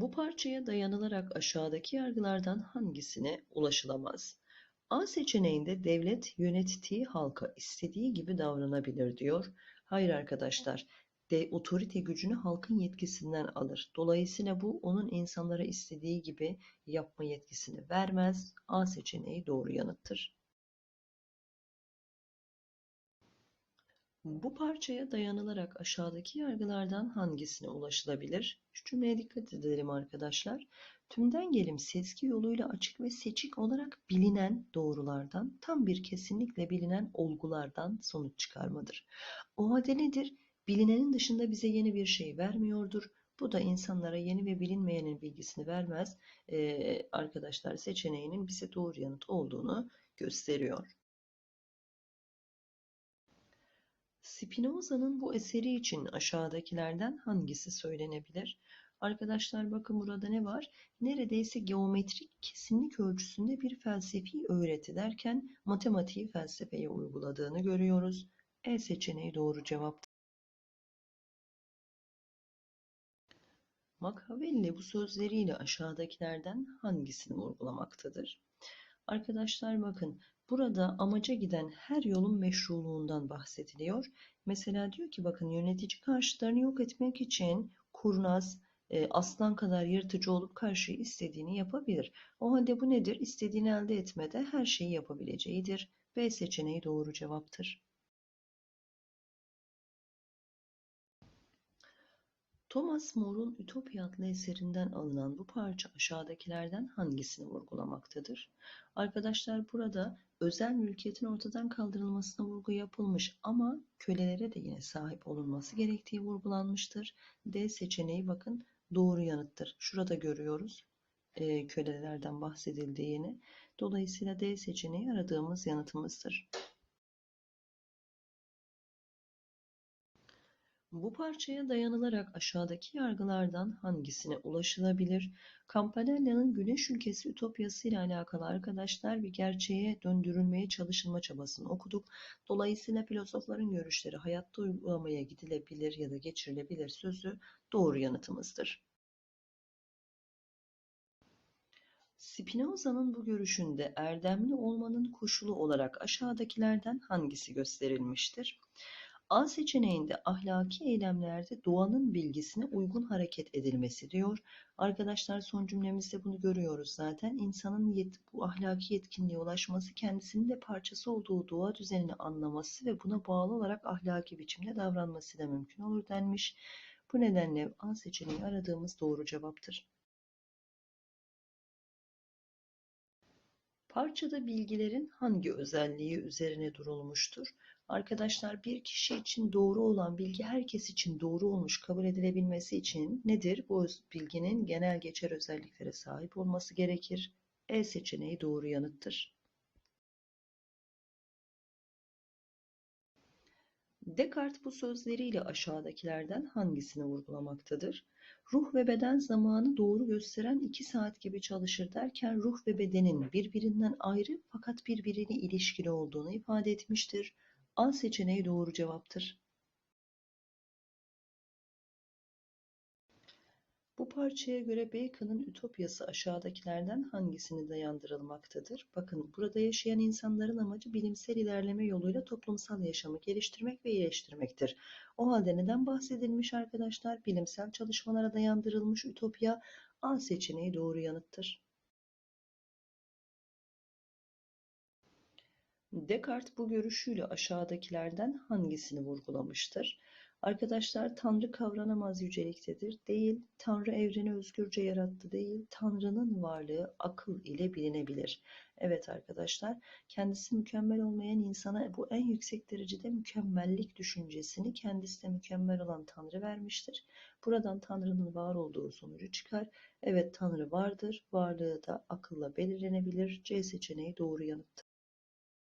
Bu parçaya dayanılarak aşağıdaki yargılardan hangisine ulaşılamaz? A seçeneğinde devlet yönettiği halka istediği gibi davranabilir diyor. Hayır arkadaşlar. De otorite gücünü halkın yetkisinden alır. Dolayısıyla bu onun insanlara istediği gibi yapma yetkisini vermez. A seçeneği doğru yanıttır. Bu parçaya dayanılarak aşağıdaki yargılardan hangisine ulaşılabilir? Şu cümleye dikkat edelim arkadaşlar. Tümden gelim sezgi yoluyla açık ve seçik olarak bilinen doğrulardan, tam bir kesinlikle bilinen olgulardan sonuç çıkarmadır. O halde nedir? Bilinenin dışında bize yeni bir şey vermiyordur. Bu da insanlara yeni ve bilinmeyenin bilgisini vermez. Ee, arkadaşlar seçeneğinin bize doğru yanıt olduğunu gösteriyor. Spinoza'nın bu eseri için aşağıdakilerden hangisi söylenebilir? Arkadaşlar bakın burada ne var? Neredeyse geometrik kesinlik ölçüsünde bir felsefi öğreti derken matematiği felsefeye uyguladığını görüyoruz. E seçeneği doğru cevaptır. Machiavelli bu sözleriyle aşağıdakilerden hangisini vurgulamaktadır? Arkadaşlar bakın burada amaca giden her yolun meşruluğundan bahsediliyor. Mesela diyor ki bakın yönetici karşılarını yok etmek için kurnaz, e, aslan kadar yırtıcı olup karşıyı istediğini yapabilir. O halde bu nedir? İstediğini elde etmede her şeyi yapabileceğidir. B seçeneği doğru cevaptır. Thomas More'un Ütopya adlı eserinden alınan bu parça aşağıdakilerden hangisini vurgulamaktadır? Arkadaşlar burada özel mülkiyetin ortadan kaldırılmasına vurgu yapılmış ama kölelere de yine sahip olunması gerektiği vurgulanmıştır. D seçeneği bakın doğru yanıttır. Şurada görüyoruz e, kölelerden bahsedildiğini. Dolayısıyla D seçeneği aradığımız yanıtımızdır. Bu parçaya dayanılarak aşağıdaki yargılardan hangisine ulaşılabilir? Campanella'nın Güneş Ülkesi Ütopyası ile alakalı arkadaşlar bir gerçeğe döndürülmeye çalışılma çabasını okuduk. Dolayısıyla filozofların görüşleri hayatta uygulamaya gidilebilir ya da geçirilebilir sözü doğru yanıtımızdır. Spinoza'nın bu görüşünde erdemli olmanın koşulu olarak aşağıdakilerden hangisi gösterilmiştir? A seçeneğinde ahlaki eylemlerde doğanın bilgisine uygun hareket edilmesi diyor. Arkadaşlar son cümlemizde bunu görüyoruz zaten. İnsanın yet bu ahlaki yetkinliğe ulaşması kendisinin de parçası olduğu doğa düzenini anlaması ve buna bağlı olarak ahlaki biçimde davranması da mümkün olur denmiş. Bu nedenle A seçeneği aradığımız doğru cevaptır. Parçada bilgilerin hangi özelliği üzerine durulmuştur? Arkadaşlar bir kişi için doğru olan bilgi herkes için doğru olmuş kabul edilebilmesi için nedir? Bu bilginin genel geçer özelliklere sahip olması gerekir. E seçeneği doğru yanıttır. Descartes bu sözleriyle aşağıdakilerden hangisini vurgulamaktadır? Ruh ve beden zamanı doğru gösteren iki saat gibi çalışır derken ruh ve bedenin birbirinden ayrı fakat birbirine ilişkili olduğunu ifade etmiştir. A seçeneği doğru cevaptır. Bu parçaya göre Bacon'ın ütopyası aşağıdakilerden hangisini dayandırılmaktadır? Bakın burada yaşayan insanların amacı bilimsel ilerleme yoluyla toplumsal yaşamı geliştirmek ve iyileştirmektir. O halde neden bahsedilmiş arkadaşlar? Bilimsel çalışmalara dayandırılmış ütopya A seçeneği doğru yanıttır. Descartes bu görüşüyle aşağıdakilerden hangisini vurgulamıştır? Arkadaşlar Tanrı kavranamaz yüceliktedir. Değil, Tanrı evreni özgürce yarattı değil, Tanrı'nın varlığı akıl ile bilinebilir. Evet arkadaşlar, kendisi mükemmel olmayan insana bu en yüksek derecede mükemmellik düşüncesini kendisi de mükemmel olan Tanrı vermiştir. Buradan Tanrı'nın var olduğu sonucu çıkar. Evet Tanrı vardır, varlığı da akılla belirlenebilir. C seçeneği doğru yanıttır.